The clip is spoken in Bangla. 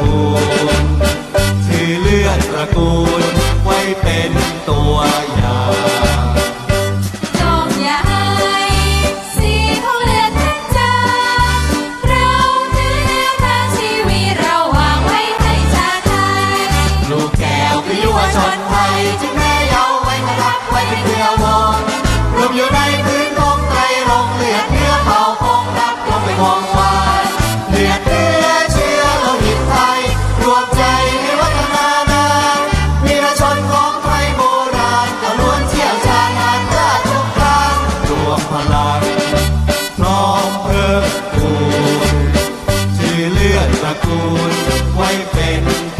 atracón, se le atracó. Guaypacul, Guaypen.